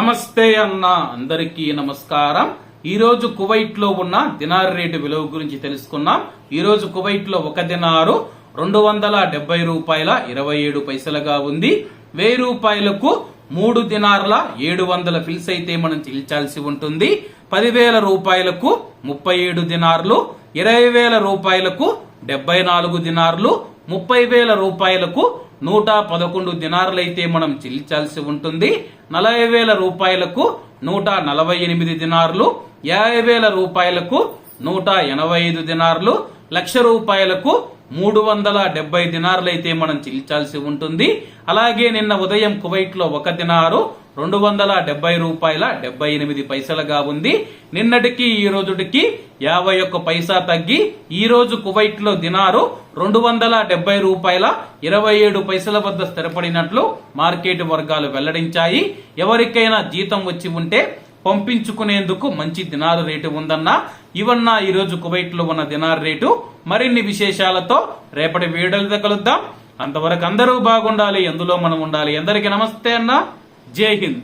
నమస్తే అన్న అందరికీ నమస్కారం. ఈ రోజు కువైట్లో ఉన్న దినార్ రేటు విలువ గురించి తెలుసుకున్నాం ఈ రోజు కువైట్లో ఒక దినారు రెండు వందల డెబ్బై రూపాయల ఇరవై ఏడు పైసలుగా ఉంది. వెయ్యి రూపాయలకు మూడు దినార్ల ఏడు వందల ఫిల్స్ అయితే మనం చెల్లించాల్సి ఉంటుంది. పదివేల రూపాయలకు ముప్పై ఏడు దినార్లు ఇరవై వేల రూపాయలకు డెబ్బై నాలుగు దినార్లు ముప్పై వేల రూపాయలకు నూట పదకొండు దినారులైతే మనం చెల్లించాల్సి ఉంటుంది. నలభై వేల రూపాయలకు నూట నలభై ఎనిమిది దినారులు యాభై వేల రూపాయలకు నూట ఎనభై ఐదు దినారులు లక్ష రూపాయలకు మూడు వందల డెబ్బై దినారులైతే మనం చెల్లించాల్సి ఉంటుంది. అలాగే నిన్న ఉదయం కువైట్లో ఒక దినారు రెండు వందల డెబ్బై రూపాయల డెబ్బై ఎనిమిది పైసలుగా ఉంది. నిన్నటికి ఈ రోజుటికి యాభై ఒక్క పైసా తగ్గి ఈ రోజు కువైట్లో దినారు రెండు వందల డెబ్బై రూపాయల ఇరవై ఏడు పైసల వద్ద స్థిరపడినట్లు మార్కెట్ వర్గాలు వెల్లడించాయి. ఎవరికైనా జీతం వచ్చి ఉంటే పంపించుకునేందుకు మంచి దినారు రేటు ఉందన్న. ఇవన్న ఈరోజు కువైట్లో కువైట్లో ఉన్న దినార్ రేటు. మరిన్ని విశేషాలతో రేపటి వీడియోలతో కలుద్దాం. అంతవరకు అందరూ బాగుండాలి. ఎందులో మనం ఉండాలి. అందరికీ నమస్తే అన్న. జై హింద్.